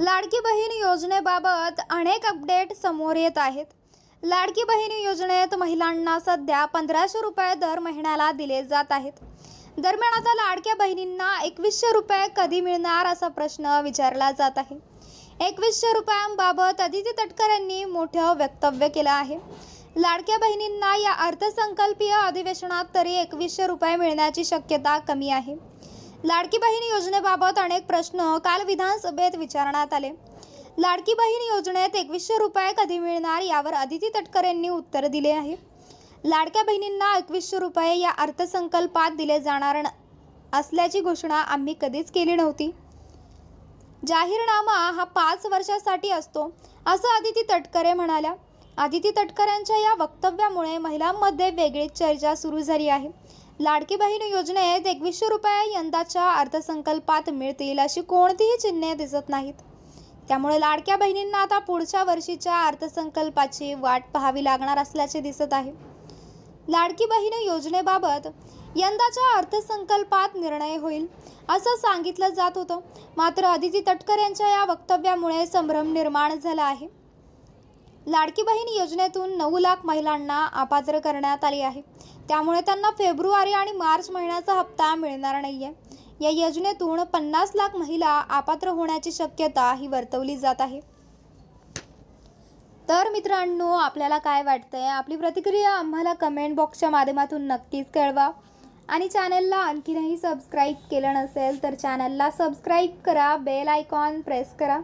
लाडकी बहीण योजनेबाबत अनेक अपडेट समोर येत आहेत. लाडकी बहीण योजनेत महिलांना सध्या पंधराशे रुपये दर महिन्याला दिले जात आहेत. दरम्यान आता लाडक्या बहिणींना एकवीसशे रुपये कधी मिळणार असा प्रश्न विचारला जात आहे. एकवीसशे रुपयांबाबत अदिती तटकर यांनी मोठं वक्तव्य केलं आहे. लाडक्या बहिणींना या अर्थसंकल्पीय अधिवेशनात तरी एकवीसशे रुपये मिळण्याची शक्यता कमी आहे. लाडकी बहीण योजनेबाबत अनेक प्रश्न काल विधानसभेत विचारण्यात आले. लाडकी बहीण योजनेत एकवीसशे रुपये कधी मिळणार यावर अदिती तटकर यांनी उत्तर दिले आहे. लाडक्या बहिणींना एकवीसशे रुपये या अर्थसंकल्पात दिले जाणार असल्याची घोषणा आम्ही कधीच केली नव्हती. जाहीरनामा हा पाच वर्षासाठी असतो असं अदिती तटकरे म्हणाल्या. आदिती तटकर यांच्या या वक्तव्यामुळे महिलांमध्ये वेगळीच चर्चा सुरू झाली आहे. लाडकी बहीण योजनेत एकवीसशे रुपये यंदाच्या अर्थसंकल्पात मिळतील अशी कोणतीही चिन्हे दिसत नाहीत. त्यामुळे लाडक्या बहिणींना आता पुढच्या वर्षीच्या अर्थसंकल्पाची वाट पाहावी लागणार असल्याचे दिसत आहे. लाडकी बहीण योजनेबाबत यंदाच्या अर्थसंकल्पात निर्णय होईल असं सांगितलं जात होतं. मात्र अदिती तटकर यांच्या या वक्तव्यामुळे संभ्रम निर्माण झाला आहे. लाडकी बहीण योजनेतून नऊ लाख महिलांना अपात्र करण्यात आली आहे. त्यामुळे त्यांना फेब्रुवारी आणि मार्च महिन्याचा हप्ता मिळणार नाही आहे या योजनेतून पन्नास लाख महिला अपात्र होण्याची शक्यता ही वर्तवली जात आहे. तर मित्रांनो आपल्याला काय वाटतंय? आपली प्रतिक्रिया आम्हाला कमेंट बॉक्सच्या माध्यमातून नक्कीच कळवा. आणि चॅनलला आणखीनही सबस्क्राईब केलं नसेल तर चॅनलला सबस्क्राईब करा बेल आयकॉन प्रेस करा.